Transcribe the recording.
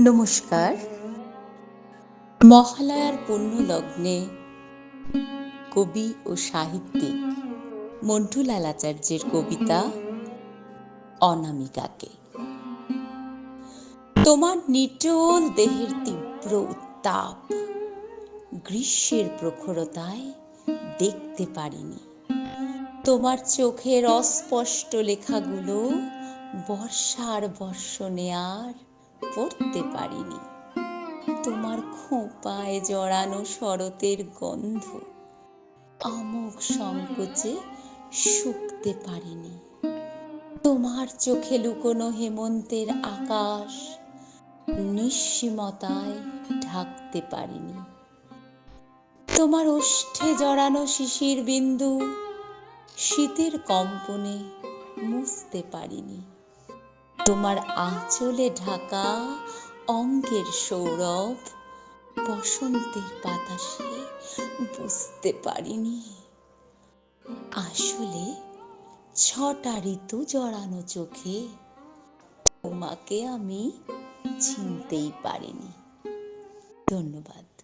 নমস্কার। মহালয়ার পুণ্য লগ্নে কবি ও সাহিত্যিক মন্টুলাল আচার্যের কবিতা অনামিকাকে। তোমার নিটল দেহের তীব্র উত্তাপ গ্রীষ্মের প্রখরতায় দেখতে পারিনি। তোমার চোখের অস্পষ্ট লেখাগুলো বর্ষার বর্ষণে আর পড়তে পারিনি। তোমার খোঁপায় জড়ানো শরতের গন্ধ আমোক সংকোচে শুকতে পারিনি। তোমার চোখে লুকোনো হেমন্তের আকাশ নিঃসীমতায় ঢাকতে পারিনি। তোমার ওষ্ঠে জড়ানো শিশির বিন্দু শীতের কম্পনে মুছতে পারিনি। তোমার আঁচলে ঢাকা অঙ্গের সৌরভ বসন্তের বাতাসে বুঝতে পারিনি। আসলে ছটা ঋতু জড়ানো চোখে তোমাকে আমি চিনতেই পারিনি। ধন্যবাদ।